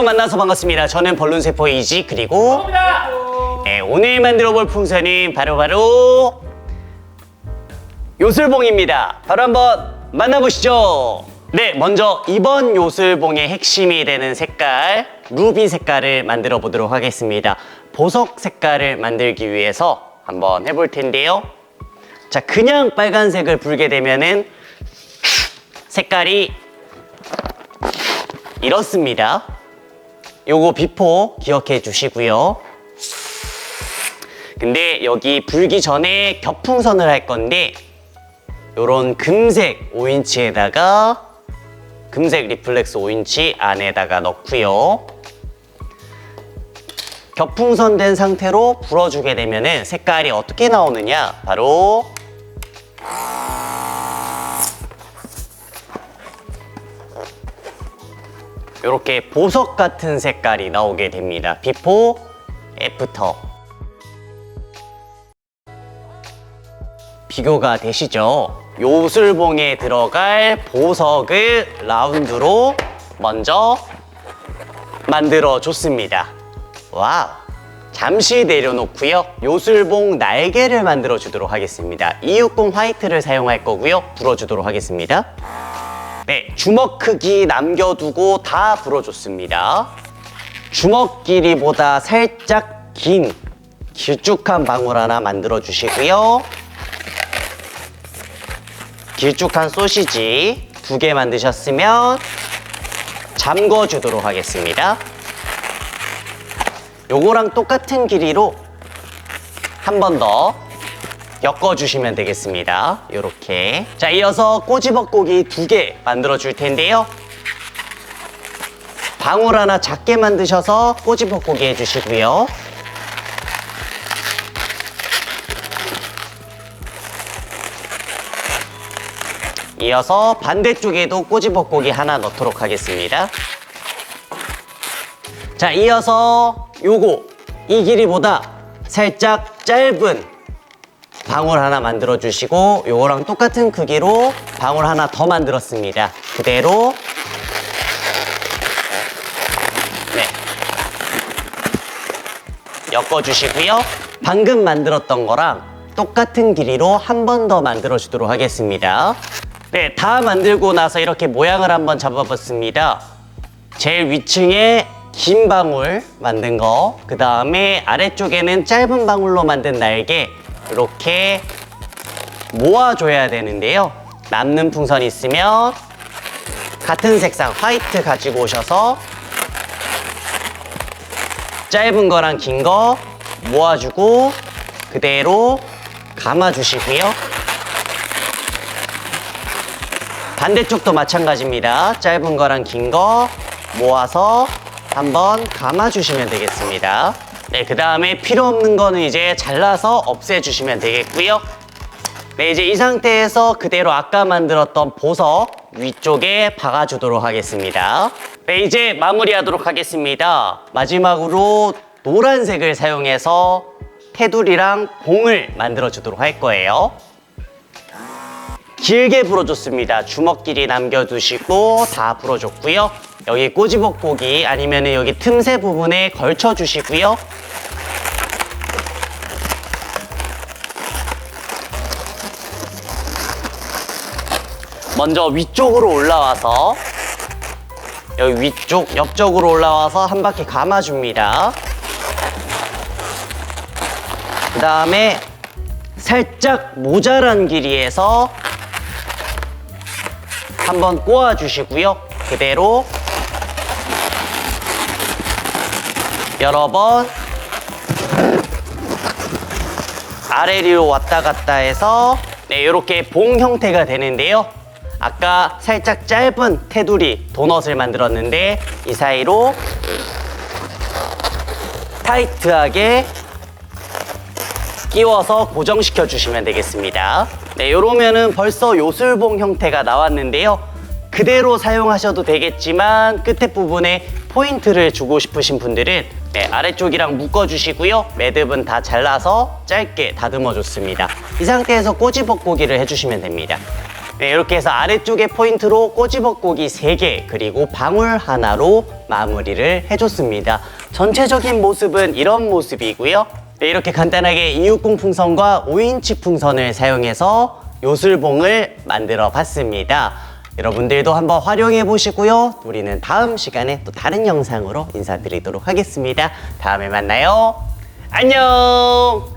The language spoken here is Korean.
만나서 반갑습니다. 저는 벌룬세포 이지 그리고 네, 오늘 만들어 볼 풍선은 바로바로 요술봉입니다. 바로 한번 만나보시죠. 네, 먼저 이번 요술봉의 핵심이 되는 색깔, 루비 색깔을 만들어 보도록 하겠습니다. 보석 색깔을 만들기 위해서 한번 해볼 텐데요. 자, 그냥 빨간색을 불게 되면은 색깔이 이렇습니다. 요거 비포 기억해 주시고요. 근데 여기 불기 전에 겹풍선을 할 건데 요런 금색 5인치에다가 금색 리플렉스 5인치 안에다가 넣고요. 겹풍선 된 상태로 불어주게 되면은 색깔이 어떻게 나오느냐? 바로 이렇게 보석 같은 색깔이 나오게 됩니다. 비포, 애프터. 비교가 되시죠? 요술봉에 들어갈 보석을 라운드로 먼저 만들어 줬습니다. 와우. 잠시 내려놓고요. 요술봉 날개를 만들어 주도록 하겠습니다. 260 화이트를 사용할 거고요. 불어 주도록 하겠습니다. 네, 주먹 크기 남겨두고 다 불어줬습니다. 주먹 길이보다 살짝 긴 길쭉한 방울 하나 만들어 주시고요. 길쭉한 소시지 두 개 만드셨으면 잠궈 주도록 하겠습니다. 요거랑 똑같은 길이로 한 번 더 엮어주시면 되겠습니다. 이렇게. 자, 이어서 꼬지볶고기 두 개 만들어 줄 텐데요. 방울 하나 작게 만드셔서 꼬지볶고기 해주시고요. 이어서 반대쪽에도 꼬지볶고기 하나 넣도록 하겠습니다. 자, 이어서 요거 이 길이보다 살짝 짧은 방울 하나 만들어 주시고 요거랑 똑같은 크기로 방울 하나 더 만들었습니다. 그대로 네. 엮어 주시고요. 방금 만들었던 거랑 똑같은 길이로 한 번 더 만들어 주도록 하겠습니다. 네, 다 만들고 나서 이렇게 모양을 한번 잡아봤습니다. 제일 위층에 긴 방울 만든 거, 그 다음에 아래쪽에는 짧은 방울로 만든 날개 이렇게 모아줘야 되는데요. 남는 풍선 있으면 같은 색상 화이트 가지고 오셔서 짧은 거랑 긴 거 모아주고 그대로 감아주시고요. 반대쪽도 마찬가지입니다. 짧은 거랑 긴 거 모아서 한번 감아주시면 되겠습니다. 네, 그 다음에 필요 없는 거는 이제 잘라서 없애주시면 되겠고요. 네, 이제 이 상태에서 그대로 아까 만들었던 보석 위쪽에 박아주도록 하겠습니다. 네, 이제 마무리하도록 하겠습니다. 마지막으로 노란색을 사용해서 테두리랑 봉을 만들어주도록 할 거예요. 길게 불어줬습니다. 주먹 길이 남겨두시고 다 불어줬고요. 여기 꼬지볶고기 아니면 여기 틈새 부분에 걸쳐 주시고요. 먼저 위쪽으로 올라와서 여기 위쪽 옆쪽으로 올라와서 한 바퀴 감아줍니다. 그 다음에 살짝 모자란 길이에서 한번 꼬아 주시고요. 그대로 여러 번 아래로 왔다 갔다 해서 네, 이렇게 봉 형태가 되는데요. 아까 살짝 짧은 테두리 도넛을 만들었는데 이 사이로 타이트하게 끼워서 고정시켜 주시면 되겠습니다. 네, 이러면은 벌써 요술봉 형태가 나왔는데요. 그대로 사용하셔도 되겠지만 끝에 부분에 포인트를 주고 싶으신 분들은 네, 아래쪽이랑 묶어주시고요. 매듭은 다 잘라서 짧게 다듬어 줬습니다. 이 상태에서 꼬지볶고기를 해주시면 됩니다. 네, 이렇게 해서 아래쪽에 포인트로 꼬지벚고기 3개 그리고 방울 하나로 마무리를 해줬습니다. 전체적인 모습은 이런 모습이고요. 네, 이렇게 간단하게 이육공 풍선과 5인치 풍선을 사용해서 요술봉을 만들어 봤습니다. 여러분들도 한번 활용해 보시고요. 우리는 다음 시간에 또 다른 영상으로 인사드리도록 하겠습니다. 다음에 만나요. 안녕!